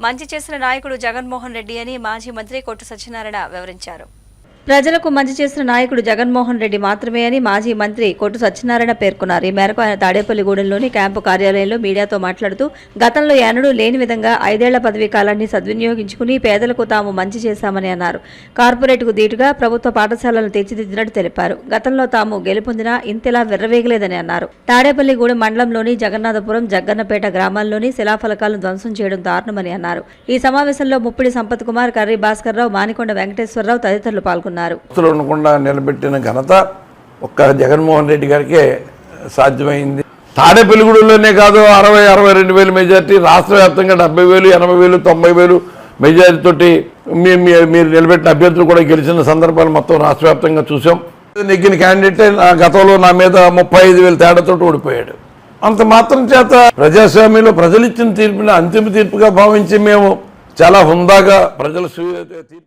మంచి చేసిన నాయకుడు జగన్మోహన్ రెడ్డి అని మాజీ మంత్రి కొట్టు సత్యనారాయణ వివరించారు. ప్రజలకు మంచి చేసిన నాయకుడు జగన్మోహన్ రెడ్డి మాత్రమే అని మాజీ మంత్రి కొట్టు సత్యనారాయణ పేర్కొన్నారు. ఈ మేరకు ఆయన తాడేపల్లిగూడెంలోని క్యాంపు కార్యాలయంలో మీడియాతో మాట్లాడుతూ గతంలో ఎన్నడూ లేని విధంగా ఐదేళ్ళ పదవీ కాలాన్ని సద్వినియోగించుకుని పేదలకు తాము మంచి చేశామని అన్నారు. కార్పొరేట్కు దీటుగా ప్రభుత్వ పాఠశాలలను తీర్చిదిద్దినట్టు తెలిపారు. గతంలో తాము గెలుపొందినా ఇంతలా విర్రవేగలేదని అన్నారు. తాడేపల్లిగూడెం మండలంలోని జగన్నాథపురం జగ్గన్నపేట గ్రామాల్లోని శిలాఫలకాలను ధ్వంసం చేయడం దారుణమని అన్నారు. ఈ సమావేశంలో ముప్పిడి సంపత్ కుమార్ కర్రీ భాస్కర్రావు మానికొండ వెంకటేశ్వరరావు తదితరులు పాల్గొన్నారు. పేర్కొన్నారు ఉండకుండా నిలబెట్టిన ఘనత ఒక్క జగన్మోహన్ రెడ్డి గారికే సాధ్యమైంది. తాడేపల్లిగూడెంలోనే కాదు అరవై అరవై రెండు వేలు మెజార్టీ రాష్ట్ర వ్యాప్తంగా డెబ్బై వేలు ఎనభై వేలు తొంభై వేలు మెజారిటీ తోటి మీ- మీరు నిలబెట్టిన అభ్యర్థులు కూడా గెలిచిన సందర్భాలు మొత్తం రాష్ట్ర వ్యాప్తంగా చూసాం. నెగ్గిన క్యాండిడేట్ నా గతంలో నా మీద ముప్పై ఐదు వేల తేడాతో ఓడిపోయాడు. అంత మాత్రం చేత ప్రజాస్వామ్యంలో ప్రజలు ఇచ్చిన తీర్పుని అంతిమ తీర్పుగా భావించి మేము చాలా హుందాగా ప్రజల తీర్పు